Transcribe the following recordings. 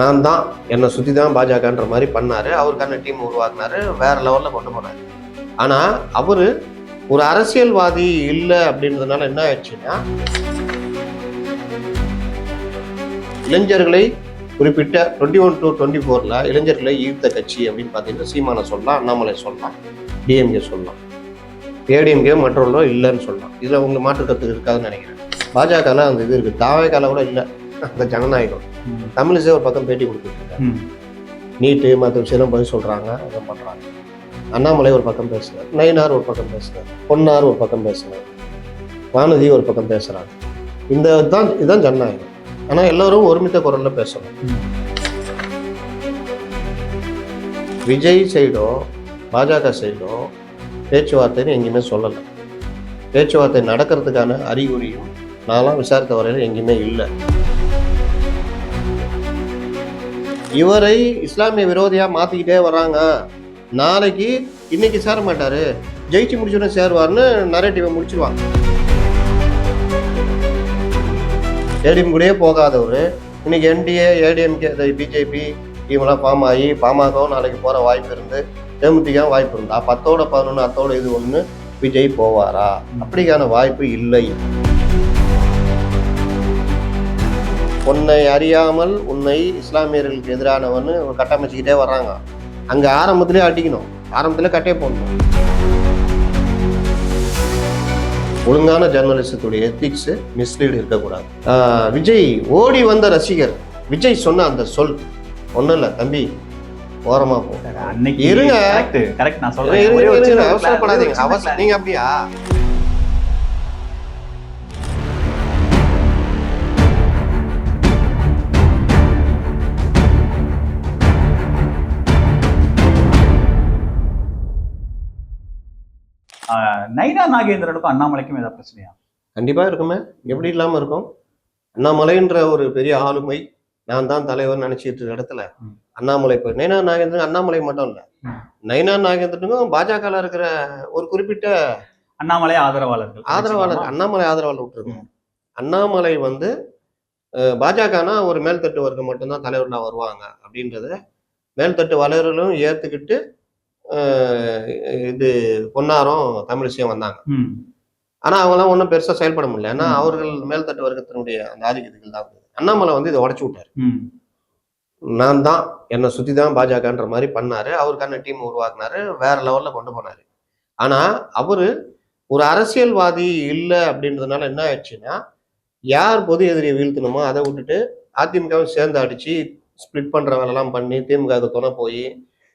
நான் தான் என்னை சுற்றி தான் பாஜகன்ற மாதிரி பண்ணார். அவருக்கான டீம் உருவாக்குனாரு. வேற லெவலில் கொண்டு போனாரு. ஆனால் அவர் ஒரு அரசியல்வாதி இல்லை அப்படின்றதுனால என்ன ஆயிடுச்சுன்னா இளைஞர்களை குறிப்பிட்ட டுவெண்ட்டி ஒன் டு டுவெண்ட்டி ஃபோரில் இளைஞர்களை ஈர்த்த கட்சி அப்படின்னு பார்த்தீங்கன்னா சீமானை சொல்லலாம் அண்ணாமலை சொல்லலாம் டிஎம்கே சொல்லலாம். ஏடிஎம்கே மற்றவர்களோ இல்லைன்னு சொல்லலாம். இதில் உங்களுக்கு மாற்று கருத்து இருக்காதுன்னு நினைக்கிறேன். பாஜகலாம் அந்த இது இருக்குது தாவேக்கால கூட இல்லை. அந்த ஜனநாயகம். தமிழிசை ஒரு பக்கம் பேட்டி கொடுத்துருக்காங்க. நீட்டு மற்ற விஷயம் பதில் சொல்கிறாங்க அதை பண்ணுறாங்க அண்ணாமலை ஒரு பக்கம் பேசுகிறார் நயினார் ஒரு பக்கம் பேசுகிறார் பொன்னார் ஒரு பக்கம் பேசுகிறார் வானதி ஒரு பக்கம் பேசுகிறாங்க இந்த தான் இதுதான் ஜனநாயகம். ஆனால் எல்லோரும் ஒருமித்த குரலில் பேசணும். விஜய் சைடோ பாஜக சைடோ பேச்சுவார்த்தைன்னு எங்கேயுமே சொல்லலை. பேச்சுவார்த்தை நடக்கிறதுக்கான அறிகுறியும் நான்லாம் விசாரித்த வரையில் எங்கேயுமே இல்லை. இவரை இஸ்லாமிய விரோதியாக மாற்றிக்கிட்டே வராங்க நாளைக்கு இன்னைக்கு சேர மாட்டார். ஜெயிச்சு முடிச்சோடனே சேருவார்னு நரேட்டிவை முடிச்சிருவாங்க. ஏடிஎம் கூடயே போகாதவர். இன்னைக்கு என்டிஏ ஏடிஎம்கே பிஜேபி இவங்களாம் ஃபார்ம் ஆகி பாமகவும் நாளைக்கு போகிற வாய்ப்பு இருந்து தேமுதிக வாய்ப்பு இருந்தா. பத்தோட பதினொன்று அத்தோட இது ஒன்று விஜய் போவாரா? அப்படிக்கான வாய்ப்பு இல்லை உன்னை அறியாமல் உன்னை இஸ்லாமியர்களுக்கு எதிரானவன்னு கட்டமைச்சுக்கிட்டே வர்றாங்க. அங்கே ஆரம்பத்திலே அடிக்கணும். ஆரம்பத்திலே கட்டே போடணும். ஒழுங்கான ஜேர்னலிசத்துடைய எத்திக்ஸ் மிஸ்லீடு இருக்கக்கூடாது. விஜய் ஓடி வந்த ரசிகர் விஜய் சொன்ன அந்த சொல் ஒன்றும் இல்லை தம்பி ஓரமா போ. இருங்க. கரெக்ட் கரெக்ட் நான் இருங்க, நைனா நாகேந்திரனுக்கும் அண்ணாமலைக்கும் ஏதாவது பிரச்சனையா? கண்டிப்பா இருக்குமே. எப்படி இல்லாம இருக்கும்? அண்ணாமலைன்ற ஒரு பெரிய ஆளுமை நான் தான் தலைவர் நினைச்சிட்டு இருக்க இடத்துல. அண்ணாமலை போய் நைனா நாகேந்திரன் அண்ணாமலை மட்டும் இல்ல. நைனா நாகேந்திரனுக்கும் பாஜகல இருக்கிற ஒரு குறிப்பிட்ட அண்ணாமலை ஆதரவாளர்கள். ஆதரவாளர் அண்ணாமலை ஆதரவாளர் விட்டுருங்க அண்ணாமலை வந்து பாஜகனா ஒரு மேல்தட்டு வர்க்கம் மட்டும்தான் தலைவர்களா வருவாங்க அப்படின்றத மேல்தட்டு வலைவர்களும் ஏத்துக்கிட்டு அஹ், இது பொன்னாரும் தமிழிசையும் வந்தாங்க. ஆனா அவங்களாம் ஒன்றும் பெருசா செயல்பட முடியல ஏன்னா. அவர்கள் மேல்தட்டு வர்க்கத்தினுடைய அந்த ஆதிக்கத்துக்கு தான். அண்ணாமலை வந்து இதை உடச்சு விட்டாரு. நான் தான் என்னை சுத்தி தான் பாஜகன்ற மாதிரி பண்ணாரு அவருக்கான டீம் உருவாக்குனாரு வேற லெவல்ல கொண்டு போனாரு ஆனா அவரு ஒரு அரசியல்வாதி இல்லை அப்படின்றதுனால என்ன ஆயிடுச்சுன்னா யார் பொது எதிரியை வீழ்த்தணுமோ அதை விட்டுட்டு அதிமுகவும் சேர்ந்து அடிச்சு ஸ்ப்ளிட் பண்ற வேலைலாம் பண்ணி திமுக துணை போய்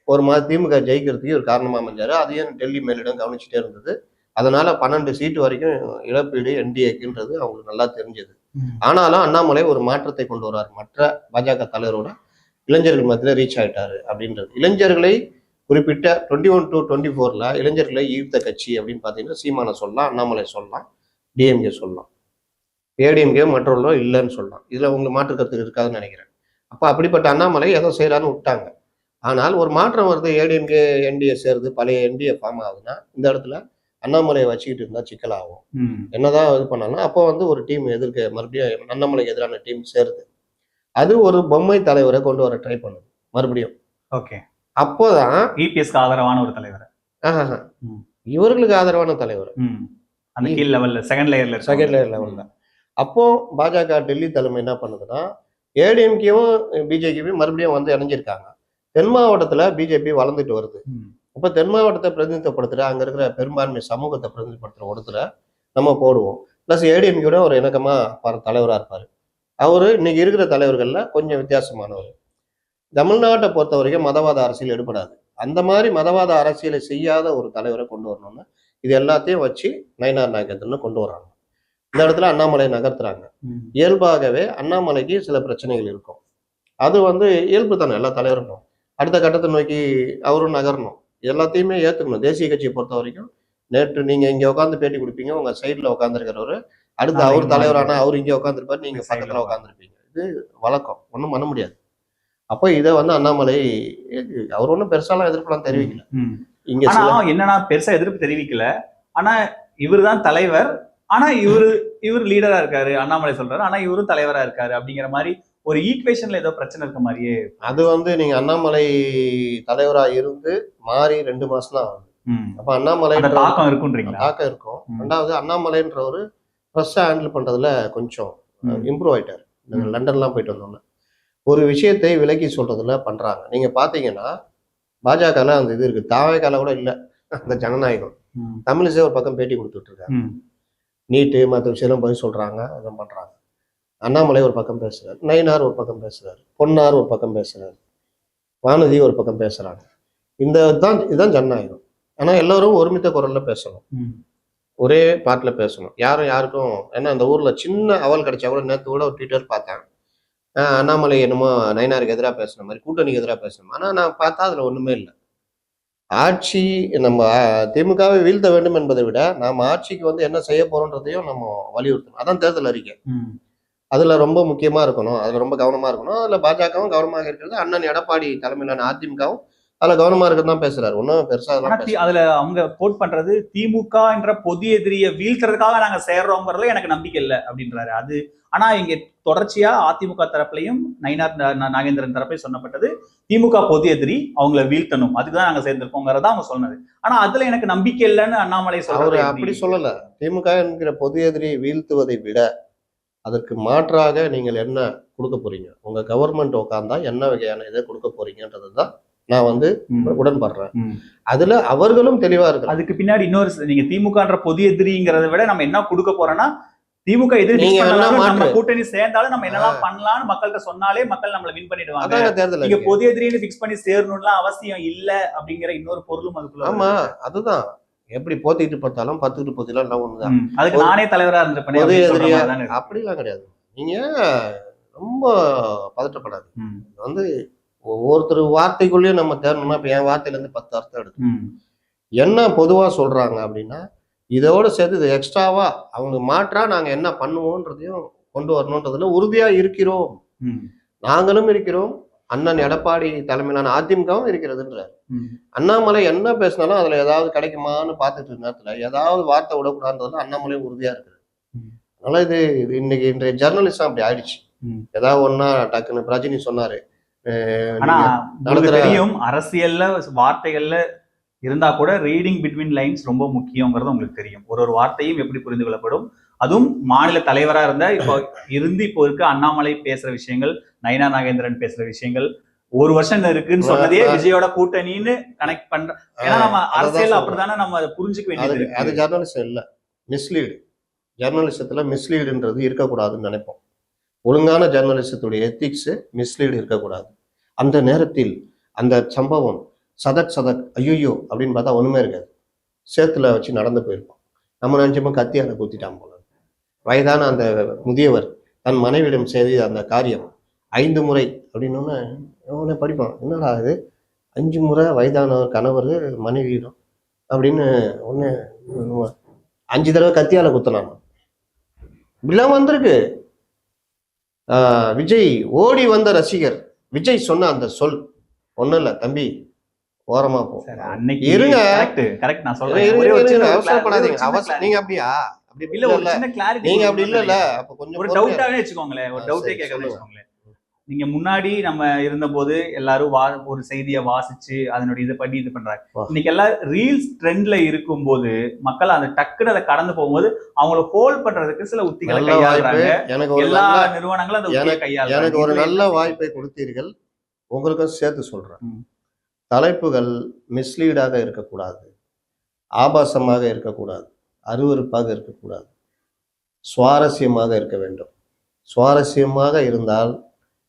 ஒரு மாதிரி திமுக ஜெயிக்கிறதுக்கு ஒரு காரணமா அமைஞ்சாரு. அதையும் டெல்லி மேலிடம் கவனிச்சுட்டே இருந்தது. அதனால பன்னெண்டு சீட்டு வரைக்கும் இழப்பீடு என்டிஏக்குன்றது அவங்களுக்கு நல்லா தெரிஞ்சது. ஆனாலும் அண்ணாமலை ஒரு மாற்றத்தை கொண்டு வர்றார் மற்ற பாஜக தலைவரோட இளைஞர்கள் மத்தியில் ரீச் ஆயிட்டாரு அப்படின்றது. இளைஞர்களை குறிப்பிட்ட டுவெண்ட்டி ஒன் டு டுவெண்ட்டி ஃபோரில் இளைஞர்களை ஈர்த்த கட்சி அப்படின்னு பார்த்தீங்கன்னா சீமானை சொல்லலாம் அண்ணாமலை சொல்லலாம் டிஎம்கே சொல்லலாம். ஏடிஎம்கே மற்றவர்களோ இல்லைன்னு சொல்லலாம். இதில் உங்களுக்கு மாற்று கருத்து இருக்காதுன்னு நினைக்கிறேன். அப்போ அப்படிப்பட்ட அண்ணாமலை ஏதோ செய்யலான்னு விட்டாங்க. ஆனால் ஒரு மாற்றம் வருது. ஏடிஎம்கே என்டிஏ சேருது. பழைய என்டிஏ ஃபார்ம் ஆகுதுன்னா இந்த இடத்துல அண்ணாமலையை வச்சுக்கிட்டு இருந்தால் சிக்கலாகும். என்னதான் இது பண்ணாலும் அப்போ வந்து ஒரு டீம் எதிர்க்க மறுபடியும் அண்ணாமலைக்கு எதிரான டீம் சேருது. அது ஒரு பொம்மை தலைவரை கொண்டு வர ட்ரை பண்ணுது. மறுபடியும். ஓகே. அப்போதான் இபிஎஸ்க்கு ஆதரவான ஒரு தலைவர். ஆஹாஹா, ம். இவர்களுக்கு ஆதரவான தலைவர். அந்த கீழ் லெவல்ல செகண்ட் லேயர்ல செகண்ட் லேயர் லெவலில் அப்போ பாஜக டெல்லி தலைமை என்ன பண்ணுதுன்னா ஏடிஎம்கேவும் பிஜேபியும் மறுபடியும் வந்து இணைஞ்சிருக்காங்க. தென் மாவட்டத்தில் பிஜேபி வளர்ந்துட்டு வருது. இப்போ தென் மாவட்டத்தை பிரதிநிதித்துவப்படுத்துகிற அங்கே இருக்கிற பெரும்பான்மை சமூகத்தை பிரதிநிதிப்படுத்துகிற ஒருத்தர நம்ம போடுவோம். ப்ளஸ் ஏடிஎம்கேட ஒரு இணக்கமாக தலைவராக இருப்பார். அவர் இன்னைக்கு இருக்கிற தலைவர்களில் கொஞ்சம் வித்தியாசமானவர். தமிழ்நாட்டை பொறுத்த வரைக்கும் மதவாத அரசியல் எடுபடாது. அந்த மாதிரி மதவாத அரசியலை செய்யாத ஒரு தலைவரை கொண்டு வரணும்னு இது எல்லாத்தையும் வச்சு நயனார் நாகேந்திரன் கொண்டு வராங்க. இந்த இடத்துல அண்ணாமலை நகர்த்துறாங்க. இயல்பாகவே அண்ணாமலைக்கு சில பிரச்சனைகள் இருக்கும். அது வந்து இயல்பு தானே எல்லா தலைவருக்கும் அடுத்த கட்டத்தை நோக்கி அவரும் நகரணும். எல்லாத்தையுமே ஏற்றுக்கணும் தேசிய கட்சியை பொறுத்த வரைக்கும் நேற்று நீங்க இங்க உட்காந்து பேட்டி கொடுப்பீங்க உங்க சைடுல உட்காந்துருக்கிறவரு அடுத்து அவர் தலைவரான அவர் இங்க உட்காந்துருப்பாரு நீங்க பக்கத்துல உட்காந்துருப்பீங்க இது வழக்கம். ஒன்றும் பண்ண முடியாது. அப்போ இதை வந்து அண்ணாமலை அவர் ஒன்றும் பெருசாலாம் எதிர்ப்பெல்லாம் தெரிவிக்கல. இங்க என்னன்னா பெருசா எதிர்ப்பு தெரிவிக்கல. ஆனா இவர்தான் தலைவர். ஆனா இவரு இவர் லீடரா இருக்காரு அண்ணாமலை சொல்றாரு. ஆனா இவரும் தலைவரா இருக்காரு அப்படிங்கிற மாதிரி ஒரு ஈக்குவேஷன்ல ஏதோ பிரச்சனை இருக்க மாதிரியே அது வந்து நீங்க அண்ணாமலை தலைவரா இருந்து மாறி ரெண்டு மாசம் தான் ஆகுது. அப்ப அண்ணாமலை தாக்கம் இருக்குன்றீங்களா தாக்கம் இருக்கும். ரெண்டாவது அண்ணாமலைன்றவர் ப்ரெஸ்ஸை ஹேண்டில் பண்றதுல கொஞ்சம். இம்ப்ரூவ் ஆயிட்டாரு. லண்டன்லாம் போயிட்டு வந்தோம்னா ஒரு விஷயத்தை விலக்கி சொல்றதுல பண்றாங்க நீங்க பாத்தீங்கன்னா பாஜகல அந்த இது இருக்கு தாவேக்கால கூட இல்ல அந்த ஜனநாயகம். தமிழிசை ஒரு பக்கம் பேட்டி கொடுத்துட்டு இருக்காங்க. நீட்டு மற்ற விஷயம் பதில் சொல்றாங்க அதெல்லாம் பண்றாங்க அண்ணாமலை ஒரு பக்கம் பேசுறாரு நயினார் ஒரு பக்கம் பேசுறாரு பொன்னார் ஒரு பக்கம் பேசுறாரு வானதி ஒரு பக்கம் பேசுறாங்க. இந்த தான் இதுதான் ஜனநாயகம். ஆனா எல்லாரும் ஒருமித்த குரல்ல பேசணும். ஒரே பாட்டில் பேசணும். யாரும் யாருக்கும் ஏன்னா அந்த ஊர்ல சின்ன அவல் கிடைச்சா கூட நேற்று கூட ஒரு ட்விட்டர் பார்த்தேன் ஆஹ் அண்ணாமலை என்னமோ நயினாருக்கு எதிராக பேசுன மாதிரி கூட்டணிக்கு எதிராக பேசணும் ஆனா நான் பார்த்தா அதுல ஒண்ணுமே இல்லை. ஆட்சி நம்ம திமுகவை வீழ்த்த வேண்டும் என்பதை விட நாம ஆட்சிக்கு வந்து என்ன செய்ய போறோன்றதையும் நம்ம வலியுறுத்தணும். அதான் தேர்தல் அறிக்கை. அதுல ரொம்ப முக்கியமா இருக்கணும். அதுல ரொம்ப கவனமா இருக்கணும். அதுல பாஜகவும் கவனமாக இருக்கிறது அண்ணன் எடப்பாடி தலைமையிலான அதிமுகவும். அதுல கவனமா இருக்கிறது தான் பேசுறாரு. ஒன்றும் பெருசா ஆனா அதெல்லாம். அதுல அவங்க கோட் பண்றது திமுக என்ற பொது எதிரியை வீழ்த்துறதுக்காக நாங்க சேர்றோங்கிறதுல எனக்கு நம்பிக்கை இல்லை அப்படின்றாரு. அது ஆனா இங்க தொடர்ச்சியா அதிமுக தரப்புலையும் நயினார் நாகேந்திரன் தரப்புலையும் சொன்னப்பட்டது திமுக பொது எதிரி அவங்கள வீழ்த்தணும். அதுக்குதான் நாங்க சேர்ந்திருக்கோங்கிறதா அவங்க சொன்னது. ஆனா அதுல எனக்கு நம்பிக்கை இல்லைன்னு அண்ணாமலை சொல்றாரு அப்படி சொல்லல. திமுக என்கிற பொது எதிரியை வீழ்த்துவதை விட அதற்கு மாற்றாக நீங்கள் என்ன கொடுக்க போறீங்க உங்க கவர்மெண்ட் உட்காந்தா என்ன வகையான இதை கொடுக்க போறீங்கன்றது தான் நான் வந்து. உடன்படுறேன். அதுல அவர்களும் தெளிவா இருக்கிறாங்க அதுக்கு பின்னாடி இன்னொரு நீங்க திமுகன்ற பொது எதிரிங்கிறத விட நம்ம என்ன கொடுக்க போறோம்னா திமுக எதிரி நம்ம? கூட்டணி சேர்ந்தாலும் நம்ம என்னெல்லாம் பண்ணலாம்னு மக்கள்கிட்ட சொன்னாலே மக்கள் நம்மள வின் பண்ணிடுவாங்க நீங்க. பொது எதிரின்னு ஃபிக்ஸ் பண்ணி சேரணும்லாம் அவசியம் இல்ல அப்படிங்கிற இன்னொரு பொருளும் அதுக்குள்ள ஆமா. அதுதான் எப்படி போத்திட்டு பார்த்தாலும் பத்துக்கிட்டு போத்திலாம் எல்லாம் ஒண்ணுதான். அதுக்கு நானே தலைவரா இருந்திருப்பேனே பொது எதிரியா. அப்படிலாம் கிடையாது நீங்க ரொம்ப பதட்டப்படாது வந்து ஒவ்வொருத்தர் வார்த்தைக்குள்ளேயும் நம்ம தேடணும்னா இப்ப என் வார்த்தையில இருந்து பத்து அர்த்தம் எடுத்து ம். என்ன பொதுவா சொல்றாங்க அப்படின்னா இதோட சேர்த்து இது எக்ஸ்ட்ராவா அவங்க மாற்றா நாங்க என்ன பண்ணுவோன்றதையும் கொண்டு வரணுன்றதுல உறுதியா இருக்கிறோம். நாங்களும் இருக்கிறோம் அண்ணன் எடப்பாடி தலைமையிலான அதிமுகவும் இருக்கிறதுன்றார். அண்ணாமலை என்ன பேசினாலும் அதுல ஏதாவது கிடைக்குமான்னு பார்த்துட்டு இருக்க நேரத்துல ஏதாவது வார்த்தை விடக்கூடாதுன்றதுல அண்ணாமலையும் உறுதியா இருக்குது ம். அதனால இது இது இன்னைக்கு இன்றைய ஜெர்னலிசம் அப்படி ஆயிடுச்சு. ஏதாவது ஒன்னா டக்குன்னு ரஜினி சொன்னாரு தெரியும் அரசியல்ல வார்த்தைகள்ல இருந்தா கூட ரீடிங் பிட்வீன் லைன்ஸ் ரொம்ப முக்கியங்கிறது உங்களுக்கு தெரியும் ஒரு ஒரு வார்த்தையும் எப்படி புரிந்து கொள்ளப்படும் அதுவும் மாநில தலைவரா இருந்த இப்போ இருந்து இப்போ இருக்க அண்ணாமலை பேசுற விஷயங்கள் நயனா நாகேந்திரன் பேசுற விஷயங்கள் ஒரு வருஷம் இருக்குன்னு சொன்னதே. விஜயோட கூட்டணின்னு கனெக்ட் பண்ற ஏன்னா நம்ம அரசியல் அதான் அப்படிதானே நம்ம அதை புரிஞ்சுக்க வேண்டியது அது ஜெர்னலிசம் இல்ல. மிஸ்லீடு ஜெர்னலிசத்துல மிஸ்லீடுன்றது இருக்கக்கூடாதுன்னு நினைப்போம். ஒழுங்கான ஜெர்னலிசத்துடைய எத்திக்ஸ் மிஸ்லீடு இருக்கக்கூடாது. அந்த நேரத்தில் அந்த சம்பவம் சதக் சதக் ஐயோ அப்படின்னு பார்த்தா ஒண்ணுமே இருக்காது. சேத்துல வச்சு நடந்து போயிருப்போம். நம்ம நினைச்சோமா கத்தியால குத்திட்டான் போல. வயதான அந்த முதியவர் தன் மனைவியிடம் செய்த அந்த காரியம். ஐந்து முறை அப்படின்னு அவனே படிப்பான். என்னடா இது? அஞ்சு முறை வயதான கணவர் மனைவியிடம்? அப்படின்னு ஒன்று அஞ்சு தடவை கத்தியால குத்தினான். இப்படிலாம் வந்திருக்கு. ஆஹ் விஜய் ஓடி வந்த ரசிகர். விஜய் சொன்ன அந்த சொல் ஒண்ணும் இல்ல தம்பி ஓரமா போ. இருங்க. கரெக்ட் நான் சொல்றேன். அவசரப்படாதீங்க. clarity, அவசர ஒரு நீங்க அப்படியா? அப்படி இல்ல ஒரு இல்ல சின்ன கிளாரிட்டி நீங்க அப்படி இல்ல அப்ப கொஞ்சம் ஒரு டவுட்டாவே வச்சுக்கோங்களேன். ஒரு டவுட்டே சொல்லுங்க. வச்சுக்கோங்களேன். நீங்க முன்னாடி நம்ம இருந்தபோது எல்லாரும் வா ஒரு செய்தியை வாசிச்சு அதனுடைய இது பண்ணி இது பண்றாங்க. இன்னைக்கு எல்லாம் ரீல்ஸ் ட்ரெண்ட்ல இருக்கும்போது மக்கள் அந்த டக்குன்னு அதை கடந்து போகும்போது அவங்கள ஹோல்ட் பண்றதுக்கு சில உத்திகளை கையாளுறாங்க. எனக்கு எல்லா நிறுவனங்களும் அந்த உத்தியை கையாளுறாங்க. எனக்கு ஒரு நல்ல வாய்ப்பை கொடுத்தீர்கள். உங்களுக்கும் சேர்த்து சொல்றேன். தலைப்புகள் மிஸ்லீடாக இருக்கக்கூடாது. ஆபாசமாக இருக்கக்கூடாது. அருவருப்பாக இருக்கக்கூடாது. சுவாரஸ்யமாக இருக்க வேண்டும். சுவாரஸ்யமாக இருந்தால்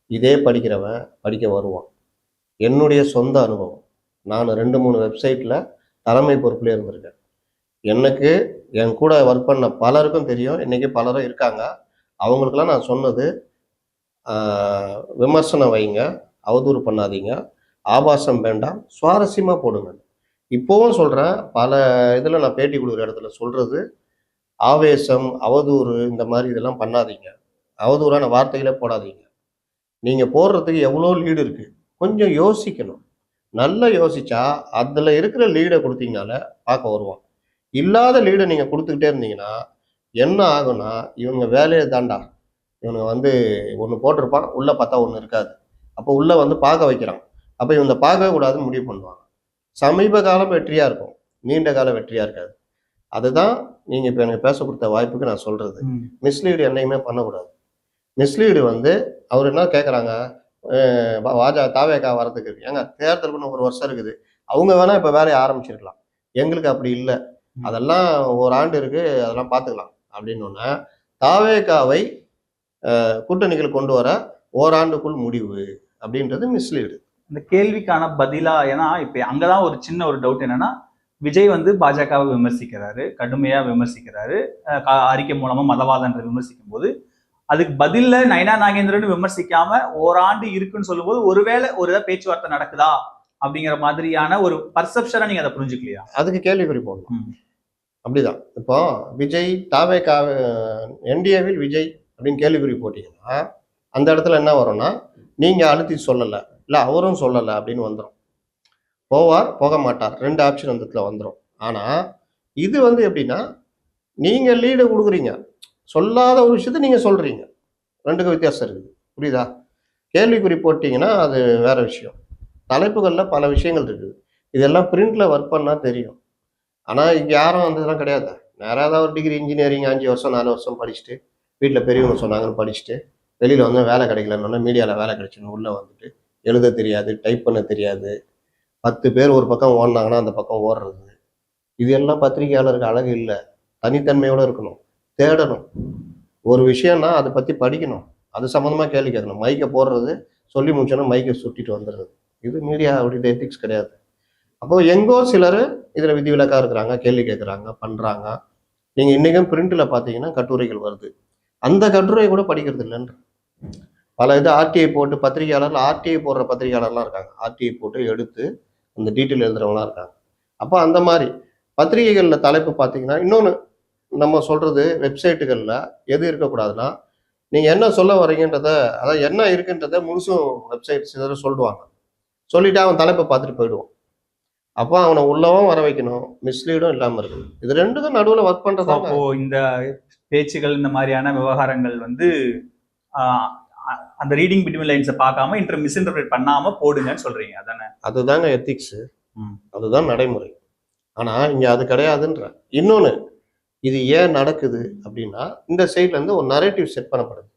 இதே படிக்கிறவன் படிக்க வருவான். என்னுடைய சொந்த அனுபவம். நான் ரெண்டு மூணு வெப்சைட்டில் தலைமை பொறுப்புலேயே இருந்திருக்கேன். எனக்கு என் கூட ஒர்க் பண்ண பலருக்கும் தெரியும். இன்றைக்கி பலரும் இருக்காங்க. அவங்களுக்கெல்லாம் நான் சொன்னது விமர்சனம் வைங்க அவதூறு பண்ணாதீங்க. ஆபாசம் வேண்டாம். சுவாரஸ்யமாக போடுங்க. இப்போவும் சொல்கிறேன் பல இதில் நான் பேட்டி கொடுக்குற இடத்துல சொல்கிறது ஆவேசம் அவதூறு இந்த மாதிரி இதெல்லாம் பண்ணாதீங்க. அவதூறான வார்த்தைகளே போடாதீங்க. நீங்கள் போடுறதுக்கு எவ்வளோ லீடு இருக்குது கொஞ்சம் யோசிக்கணும். நல்லா யோசிச்சா அதில் இருக்கிற லீடை கொடுத்தீங்கனால பார்க்க வருவான். இல்லாத லீடை நீங்கள் கொடுத்துக்கிட்டே இருந்தீங்கன்னா என்ன ஆகும்னா இவங்க வேலையை தாண்டா. இவனுங்க வந்து ஒன்று போட்டிருப்பான் உள்ளே பார்த்தா ஒன்று இருக்காது. அப்போ உள்ளே வந்து பார்க்க வைக்கிறான். அப்போ இவங்க பார்க்கவே கூடாதுன்னு முடிவு பண்ணுவாங்க சமீப காலம் வெற்றியாக இருக்கும். நீண்ட கால வெற்றியாக இருக்காது. அதுதான் நீங்கள் இப்போ எனக்கு பேச கொடுத்த வாய்ப்புக்கு நான் சொல்கிறது மிஸ்லீடு என்னைக்குமே பண்ணக்கூடாது. மிஸ்லீடு வந்து அவர் என்ன கேட்குறாங்க வாஜா தாவேக்கா வரதுக்கு ஏங்க தேர்தலுக்கு இன்னும் ஒரு வருஷம் இருக்குது. அவங்க வேணா இப்போ வேலையை ஆரம்பிச்சிருக்கலாம். எங்களுக்கு அப்படி இல்லை. அதெல்லாம் ஒரு ஆண்டு இருக்கு. அதெல்லாம் பார்த்துக்கலாம் அப்படின்னு தாவேக்காவை கூட்டணிகள் கொண்டு வர ஓராண்டுக்குள் முடிவு அப்படின்றது மிஸ்லீடு. இந்த கேள்விக்கான பதிலா ஏன்னா இப்ப அங்கதான் ஒரு சின்ன ஒரு டவுட் என்னன்னா விஜய் வந்து பாஜகவை விமர்சிக்கிறாரு கடுமையா விமர்சிக்கிறாரு கா- அறிக்கை மூலமா மதவாதன்ற விமர்சிக்கும் போது அதுக்கு பதில்ல நயனா நாகேந்திரன் விமர்சிக்காம ஓராண்டு இருக்குன்னு சொல்லும்போது ஒருவேளை ஒரு ஏதாவது பேச்சுவார்த்தை நடக்குதா அப்படிங்கிற மாதிரியான ஒரு பர்செப்ஷனை நீங்க அதை புரிஞ்சுக்கலையா? அதுக்கு கேள்விக்குறி போடணும். ம். அப்படிதான். இப்போ விஜய் தாவேக்கா என்டிஏவில் விஜய் அப்படின்னு கேள்விக்குறி போட்டீங்கன்னா அந்த இடத்துல என்ன வரும்னா நீங்கள் அழுத்தி சொல்லலை. இல்லை அவரும் சொல்லலை அப்படின்னு வந்துடும் போவார் போக மாட்டார். ரெண்டு ஆப்ஷன் அந்த இடத்துல வந்துடும் ஆனால் இது வந்து எப்படின்னா நீங்கள் லீடு கொடுக்குறீங்க. சொல்லாத ஒரு விஷயத்த நீங்கள் சொல்கிறீங்க ரெண்டுக்கும் வித்தியாசம் இருக்குது. புரியுதா? கேள்விக்குறி போட்டிங்கன்னா அது வேறு விஷயம். தலைப்புகளில் பல விஷயங்கள் இருக்குது. இதெல்லாம் பிரிண்டில் ஒர்க் பண்ணால் தெரியும். ஆனால் இங்கே யாரும் வந்து இதெல்லாம் கிடையாது. நேராக ஏதாவது ஒரு டிகிரி இன்ஜினியரிங் அஞ்சு வருஷம் நாலு வருஷம் படிச்சுட்டு வீட்டில் பெரியவங்க சொன்னாங்கன்னு படிச்சுட்டு வெளியில் வந்து வேலை கிடைக்கலன்னா மீடியாவில் வேலை கிடைச்சுன்னு உள்ளே வந்துட்டு எழுத தெரியாது டைப் பண்ண தெரியாது. பத்து பேர் ஒரு பக்கம் ஓடினாங்கன்னா அந்த பக்கம் ஓடுறது. இது எல்லாம் பத்திரிகையாளருக்கு அழகு இல்லை. தனித்தன்மையோடு இருக்கணும். தேடணும். ஒரு விஷயம்னா அதை பற்றி படிக்கணும். அது சம்மந்தமாக கேள்வி கேட்கணும். மைக்கை போடுறது சொல்லி முடிச்சோன்னா மைக்கை சுட்டிட்டு வந்துடுறது. இது மீடியா அப்படி எத்திக்ஸ் கிடையாது. அப்போ எங்கோ சிலர் இதில் விதிவிலக்காக இருக்கிறாங்க கேள்வி கேட்குறாங்க பண்ணுறாங்க நீங்கள் இன்றைக்கும் பிரிண்டில் பார்த்தீங்கன்னா கட்டுரைகள் வருது. அந்த கட்டுரையை கூட படிக்கிறது இல்லைன்ற. பல இது ஆர்டிஐ போட்டு பத்திரிகையாளர்கள் ஆர்டிஐ போடுற பத்திரிகையாளர்லாம் இருக்காங்க. ஆர்டிஐ போட்டு எடுத்து அந்த டீட்டெயில் எழுதுறவங்களாம் இருக்காங்க. அப்போ அந்த மாதிரி பத்திரிகைகளில் தலைப்பு பார்த்தீங்கன்னா இன்னொன்று நம்ம சொல்கிறது வெப்சைட்டுகளில் எது இருக்கக்கூடாதுன்னா நீங்கள் என்ன சொல்ல வரீங்கன்றத அதாவது என்ன இருக்குன்றத முழுசும் வெப்சைட் சிலர் சொல்லுவாங்க. சொல்லிட்டு அவன் தலைப்பை பார்த்துட்டு போயிடுவான். அப்போ அவனை உள்ளவும் வர வைக்கணும் மிஸ்லீடும் இல்லாமல் இருக்கணும். இது ரெண்டுக்கும் நடுவில் ஒர்க் பண்ணுறதா இந்த பேச்சுகள் இந்த மாதிரியான விவகாரங்கள் வந்து அந்த ரீடிங் பிட்வீன் லைன்ஸை பார்க்காம இன்டர் மிஸ்இன்டர்பிரேட் பண்ணாம போடுங்கன்னு சொல்றீங்க. அதானே? அதுதாங்க எத்திக்ஸு. அதுதான் நடைமுறை. ஆனால் இங்கே அது கிடையாதுன்ற. இன்னொன்று இது ஏன் நடக்குது அப்படின்னா இந்த சைட்லேருந்து ஒரு நரேட்டிவ் செட் பண்ணப்படுது.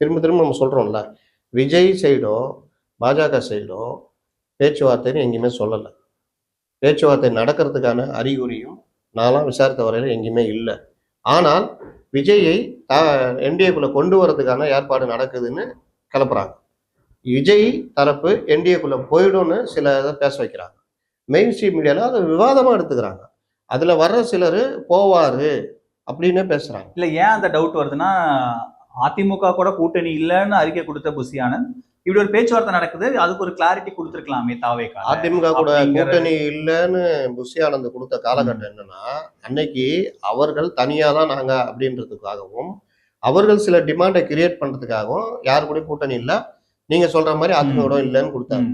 திரும்ப திரும்ப நம்ம சொல்கிறோம்ல விஜய் சைடோ பாஜக சைடோ பேச்சுவார்த்தைன்னு எங்கேயுமே சொல்லலை. பேச்சுவார்த்தை நடக்கிறதுக்கான அறிகுறியும் நான்லாம் விசாரித்த வரையில் எங்கேயுமே இல்லை. ஆனால் விஜயை என்டிஏக்குள்ளே கொண்டு வரதுக்கான ஏற்பாடு நடக்குதுன்னு கிளப்புறாங்க. விஜய் தரப்பு என்டிஏக்குள்ளே போயிடும்னு சில இதை பேச வைக்கிறாங்க. மெயின் ஸ்ட்ரீம் மீடியாவில் அதை விவாதமாக எடுத்துக்கிறாங்க. அதில் வர்ற சிலர் போவார் அப்படின்னு பேசுகிறாங்க இல்ல ஏன் அந்த டவுட் வருதுன்னா அதிமுக கூட கூட்டணி இல்லைன்னு அறிக்கை கொடுத்த புசி ஆனந்த் இப்படி ஒரு பேச்சுவார்த்தை நடக்குது அதுக்கு ஒரு கிளாரிட்டி கொடுத்துருக்கலாமே தாவேக்கா. அதிமுக கூட கூட்டணி இல்லைன்னு புஷி ஆனந்த் கொடுத்த காலகட்டம் என்னன்னா அன்னைக்கு அவர்கள் தனியாக தான் நாங்கள் அப்படின்றதுக்காகவும் அவர்கள் சில டிமாண்டை கிரியேட் பண்ணுறதுக்காகவும் யார் கூட கூட்டணி இல்லை. நீங்கள் சொல்கிற மாதிரி அதிமுக இல்லைன்னு கொடுத்தாங்க.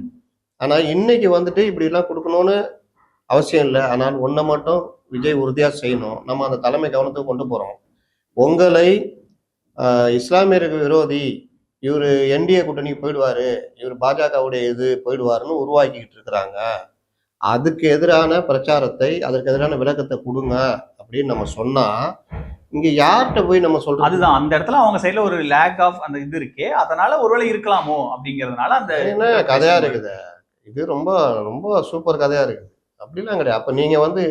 ஆனா இன்னைக்கு வந்துட்டு இப்படி எல்லாம் கொடுக்கணும்னு அவசியம் இல்லை. ஆனால் ஒன்றை மட்டும் விஜய் உறுதியா செய்யணும். நம்ம அந்த தலைமை கவனத்துக்கு கொண்டு போறோம். உங்களை இஸ்லாமியருக்கு விரோதி இவர் என்டிஏ கூட்டணிக்கு போயிடுவாரு இவர் பாஜகவுடைய இது போயிடுவாருன்னு உருவாக்கிக்கிட்டு இருக்கிறாங்க. அதுக்கு எதிரான பிரச்சாரத்தை அதற்கு எதிரான விளக்கத்தை கொடுங்க அப்படின்னு நம்ம சொன்னா இங்க யார்கிட்ட போய் நம்ம சொல்றது? அதுதான். அந்த இடத்துல அவங்க சைடுல ஒரு லேக் ஆஃப் அந்த இது இருக்கே அதனால ஒருவேளை இருக்கலாமோ அப்படிங்கறதுனால அந்த என்ன கதையா இருக்குது. இது ரொம்ப ரொம்ப சூப்பர் கதையா இருக்குது. அப்படிலாம் கிடையாது. அப்ப நீங்க வந்து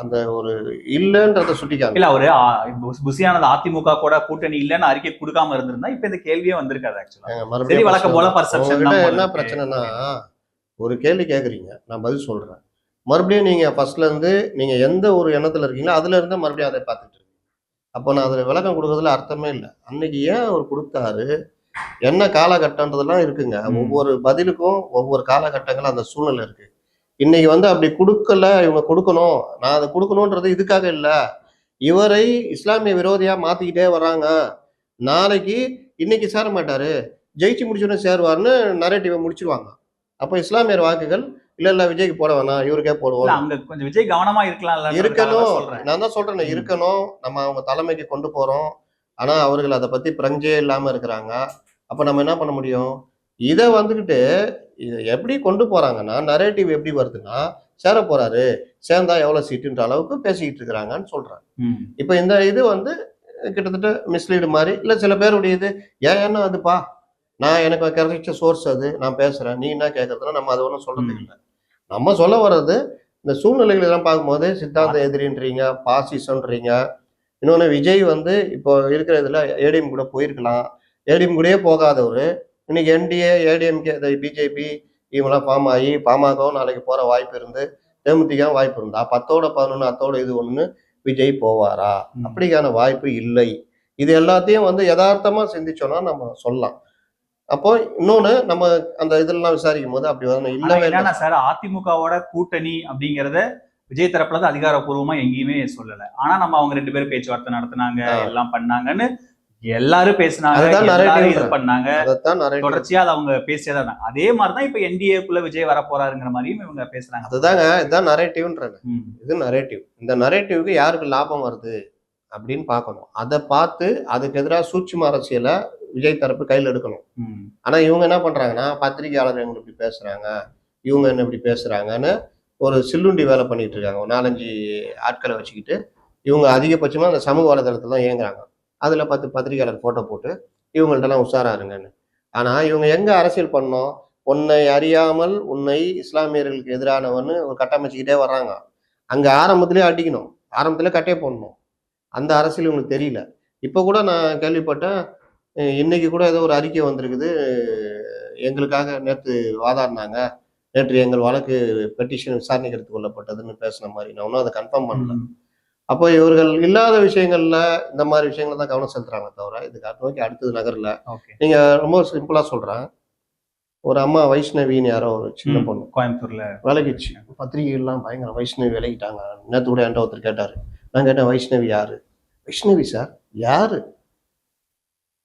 அந்த ஒரு இல்லைன்றத சுட்டிக்காங்க. இல்ல அவரு புசியானது அதிமுக கூட கூட்டணி இல்லைன்னு அறிக்கை கொடுக்காம இருந்திருந்தா இப்ப இந்த கேள்வியே வந்திருக்காது ஆக்சுவலா சரி வழக்கம் போல போல என்ன. பிரச்சனைனா ஒரு கேள்வி கேக்குறீங்க நான் பதில் சொல்றேன். மறுபடியும் நீங்க ஃபர்ஸ்ட்ல இருந்து நீங்க எந்த ஒரு எண்ணத்துல இருக்கீங்களோ அதுல இருந்து மறுபடியும் அதை பார்த்துட்டு இருக்கீங்க. அப்போ நான் அதுல விளக்கம் கொடுக்கறதுல அர்த்தமே இல்லை. அன்னைக்கு ஏன் அவர் கொடுத்தாரு? என்ன காலகட்டன்றதெல்லாம் இருக்குங்க. ஒவ்வொரு பதிலுக்கும் ஒவ்வொரு காலகட்டங்கள் அந்த சூழ்நிலை இருக்கு. இன்னைக்கு வந்து அப்படி கொடுக்கல இவங்க கொடுக்கணும். நான் அதை கொடுக்கணுன்றது இதுக்காக இல்லை. இவரை இஸ்லாமிய விரோதியா மாத்திக்கிட்டே வராங்க நாளைக்கு இன்னைக்கு சேர மாட்டாரு. ஜெயிச்சு முடிச்சோடனே சேருவார்னு நரேட்டிவை முடிச்சிருவாங்க. அப்போ இஸ்லாமியர் வாக்குகள் இல்ல இல்ல விஜய்க்கு போட வேணாம். இவருக்கே போடுவோம். அங்க கொஞ்சம் விஜய் கவனமா இருக்கலாம்ல இருக்கணும். நான் தான் சொல்றேன். இருக்கணும். நம்ம அவங்க தலைமைக்கு கொண்டு போறோம். ஆனா அவர்கள் அதை பத்தி பிரஞ்சே இல்லாம இருக்கிறாங்க. அப்ப நம்ம என்ன பண்ண முடியும்? இதை வந்துக்கிட்டு இதை எப்படி கொண்டு போறாங்கன்னா நரேட்டிவ் எப்படி வருதுன்னா சேர போறாரு சேர்ந்தா எவ்வளவு சீட்டுன்ற அளவுக்கு பேசிக்கிட்டு இருக்கிறாங்கன்னு சொல்றாங்க ம். இப்போ இந்த இது வந்து கிட்டத்தட்ட மிஸ்லீடு மாதிரி இல்லை சில பேருடைய இது ஏன் என்ன அதுப்பா? நான் எனக்கு கிடைச்ச சோர்ஸ் அது நான் பேசுறேன். நீ என்ன கேட்கறதுனா நம்ம அதை ஒன்றும் சொல்றது ம். இல்லை. நம்ம சொல்ல வர்றது இந்த சூழ்நிலைகள் எல்லாம் பார்க்கும்போது சித்தாந்த எதிரின்றீங்க பாசிசன்றீங்க இன்னொன்று விஜய் வந்து இப்போ இருக்கிற இதில் ஏடிஎம் கூட போயிருக்கலாம். ஏடிஎம் கூடயே போகாதவர் இன்னைக்கு என்டிஏ ஏடிஎம்கே பிஜேபி இவங்கெல்லாம் ஃபார்ம் ஆகி பாமகவும் நாளைக்கு போகிற வாய்ப்பு இருந்து தேமுதிக வாய்ப்பு இருந்தா பத்தோட பதினொன்று அத்தோட இது ஒன்று விஜய் போவாரா. அப்படிக்கான வாய்ப்பு இல்லை. இது எல்லாத்தையும் வந்து யதார்த்தமா சிந்திச்சோம்னா நம்ம சொல்லலாம். அப்போ இன்னொன்னு நம்ம அந்த இதெல்லாம் விசாரிக்கும் போது அப்படி இல்லவே இல்லை. சார் அதிமுகவோட கூட்டணி அப்படிங்கறத விஜய் தரப்புல தான் அதிகாரப்பூர்வமா எங்கேயுமே சொல்லல. ஆனா நம்ம அவங்க ரெண்டு பேரும் பேச்சுவார்த்தை நடத்துனாங்க. எல்லாம் பண்ணாங்கன்னு எல்லாரும் பேசினாங்க. பண்ணாங்க. தொடர்ச்சியா அவங்க பேசியதா இருந்தாங்க அதே மாதிரிதான் இப்ப என்டிஏக்குள்ள விஜய் வர போறாருங்கிற மாதிரியும் இவங்க பேசுறாங்க. அதுதாங்க இதுதான் நரேட்டிவ்ன்றது ம். இது நரேட்டிவ் இந்த நரேட்டிவ்க்கு யாருக்கு லாபம் வருது அப்படின்னு பார்க்கணும். அதை பார்த்து அதுக்கு எதிராக சூட்சும அரசியலை விஜய் தரப்பு கையில் எடுக்கணும். ஆனா இவங்க என்ன பண்றாங்கன்னா பத்திரிகையாளர் எங்களை இப்படி பேசுறாங்க இவங்க என்ன இப்படி பேசுறாங்கன்னு ஒரு சில்லுண்டி வேலை பண்ணிட்டு இருக்காங்க. ஒரு நாலஞ்சு ஆட்களை வச்சுக்கிட்டு இவங்க அதிகபட்சமா அந்த சமூக வலைதளத்துல தான் இயங்குறாங்க. அதில் பத்து பத்திரிகையாளர் ஃபோட்டோ போட்டு இவங்கள்ட்டலாம் உஷாரா இருங்கன்னு ஆனா இவங்க எங்க அரசியல் பண்ணோம்? உன்னை அறியாமல் உன்னை இஸ்லாமியர்களுக்கு எதிரானவன்னு ஒரு கட்டமைச்சிக்கிட்டே வர்றாங்க. அங்க ஆரம்பத்திலே அடிக்கணும். ஆரம்பத்தில் கட்டே போடணும். அந்த அரசியல் இவங்களுக்கு தெரியல. இப்போ கூட நான் கேள்விப்பட்டேன். இன்னைக்கு கூட ஏதோ ஒரு அறிக்கை வந்திருக்குது. எங்களுக்காக நேற்று வாதாடினாங்க. நேற்று எங்கள் வழக்கு பெட்டிஷன் விசாரணைக்கு எடுத்துக் கொள்ளப்பட்டதுன்னு பேசின மாதிரி. நான் ஒன்றும் அதை கன்ஃபார்ம் பண்ணல. அப்போ இவர்கள் இல்லாத விஷயங்கள்ல இந்த மாதிரி விஷயங்கள் தான் கவனம் செலுத்துறாங்க தவிர இதுக்கு நோக்கி அடுத்தது நகர்ல. நீங்க ரொம்ப சிம்பிளா சொல்றேன். ஒரு அம்மா வைஷ்ணவின்னு யாரோ ஒரு சின்ன. பொண்ணு. கோயம்புத்தூர்ல. விலகிச்சு பத்திரிகைகள்லாம் பயங்கர வைஷ்ணவி விலகிட்டாங்க நேற்று கூட என்கிட்ட ஒருத்தர் கேட்டாரு. நான் கேட்டேன் வைஷ்ணவி யாரு? வைஷ்ணவி சார் யாரு?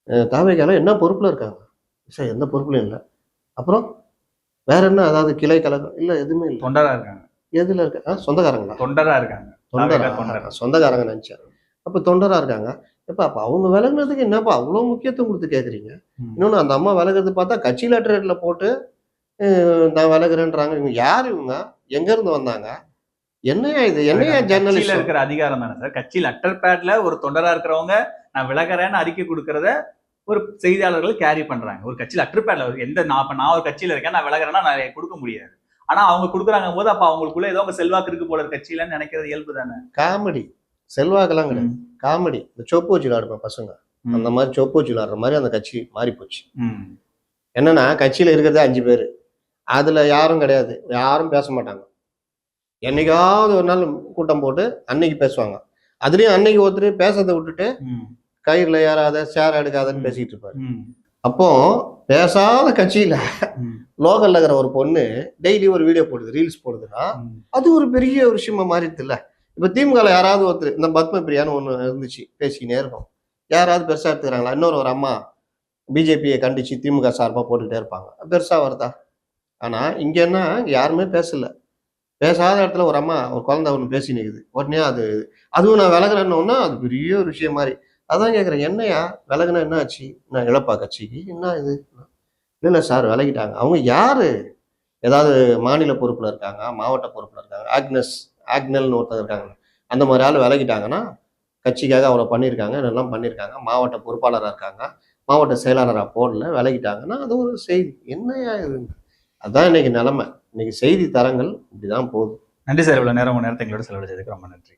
தாவேக்கால என்ன பொறுப்புல இருக்காங்க? சார் எந்த பொறுப்புலையும் இல்லை. அப்புறம் வேற என்ன? அதாவது கிளை கழகம்? இல்லை எதுவுமே இல்லை. தொண்டரா இருக்காங்க. எதுல இருக்க? சொந்தக்காரங்களா? தொண்டரா இருக்காங்க. தொண்டரா. சொந்தக்காரங்க நினைச்சேன். அப்ப தொண்டரா இருக்காங்க. எப்ப அப்ப அவங்க விலகுனதுக்கு என்னப்பா அவ்வளவு முக்கியத்துவம் கொடுத்து கேக்குறீங்க? ம். இன்னொன்னு அந்த அம்மா விலகுறது பார்த்தா கட்சி லெட்டரேட்ல போட்டு நான் விலகுறேன்றாங்க. இவங்க யார் இவங்க? எங்க இருந்து வந்தாங்க? என்னையா இது? என்னையா ஜெர்னலிஸ்ட் இருக்கிற அதிகாரம் தானே சார். கட்சி லெட்டர் பேட்ல ஒரு தொண்டரா இருக்கிறவங்க நான் விலகறேன்னு அறிக்கை கொடுக்கறத ஒரு செய்தியாளர்கள் கேரி பண்றாங்க. ஒரு கட்சியில லெட்டர் பேட்ல எந்த நான் இப்ப நான் ஒரு கட்சியில இருக்கேன். நான் விலகறேன்னா நான் கொடுக்க முடியாது. ஆனா அவங்க கொடுக்குறாங்க போது அப்ப அவங்களுக்குள்ள ஏதோ உங்க செல்வாக்கு இருக்கு போல கட்சியிலன்னு நினைக்கிறது இயல்பு தானே? காமெடி. செல்வாக்கெல்லாம் கிடையாது. காமெடி. இந்த சொப்பு வச்சு விளாடுப்பேன் பசங்க. அந்த மாதிரி சொப்பு வச்சு விளாடுற மாதிரி அந்த கட்சி மாறி போச்சு. என்னன்னா கட்சியில இருக்கிறதே அஞ்சு பேர். அதுல யாரும் கிடையாது. யாரும் பேச மாட்டாங்க. என்னைக்காவது ஒரு நாள் கூட்டம் போட்டு அன்னைக்கு பேசுவாங்க. அதுலயும் அன்னைக்கு ஒருத்தர் பேசுறதை விட்டுட்டு. கயிறுல ஏறாத சேர் எடுக்காதன்னு. பேசிட்டு இருப்பாரு. அப்போ பேசாத கட்சியில ம். லோக்கல்ல இருக்கிற ஒரு பொண்ணு டெய்லி ஒரு வீடியோ போடுது ரீல்ஸ் போடுதுன்னா. அது ஒரு பெரிய ஒரு விஷயமா மாறிடுது இல்ல இப்ப திமுக யாராவது ஒருத்தர் இந்த பத்ம பிரியான்னு ஒண்ணு இருந்துச்சு பேசிக்கினே இருக்கும். யாராவது பெருசா எடுத்துக்கிறாங்களா? இன்னொரு ஒரு அம்மா பிஜேபியை கண்டிச்சு திமுக சார்பா போட்டுக்கிட்டே இருப்பாங்க. பெருசா வருதா? ஆனா இங்க என்ன யாருமே பேசல. பேசாத இடத்துல ஒரு அம்மா ஒரு குழந்தை ஒன்று பேசி நிற்குது உடனே அது அதுவும் நான் விலகுறேன்னா அது பெரிய ஒரு விஷயம் மாதிரி. அதான் கேட்குறேன் என்னையா? விலகுனா என்ன ஆச்சு? நான் இழப்பா கட்சிக்கு என்ன இது? இல்லை இல்லை சார் விலகிட்டாங்க. அவங்க யார்? ஏதாவது மாநில பொறுப்பில் இருக்காங்க மாவட்ட பொறுப்பில் இருக்காங்க ஆக்னஸ் ஆக்னல்னு ஒருத்தர் இருக்காங்க. அந்த மாதிரி ஆள் விலகிட்டாங்கன்னா கட்சிக்காக அவ்வளோ பண்ணியிருக்காங்க இதெல்லாம் பண்ணியிருக்காங்க மாவட்ட பொறுப்பாளராக இருக்காங்க மாவட்ட செயலாளராக போடல விலகிட்டாங்கன்னா அது ஒரு செய்தி. என்னையா இது? அதுதான் இன்னைக்கு நிலைமை. இன்னைக்கு செய்தி தரங்கள் இப்படிதான் போகுது. நன்றி சார் இவ்வளோ நேரம் உங்க நேரத்தை எங்களோட செலவழிச்சதுக்கு ரொம்ப நன்றி.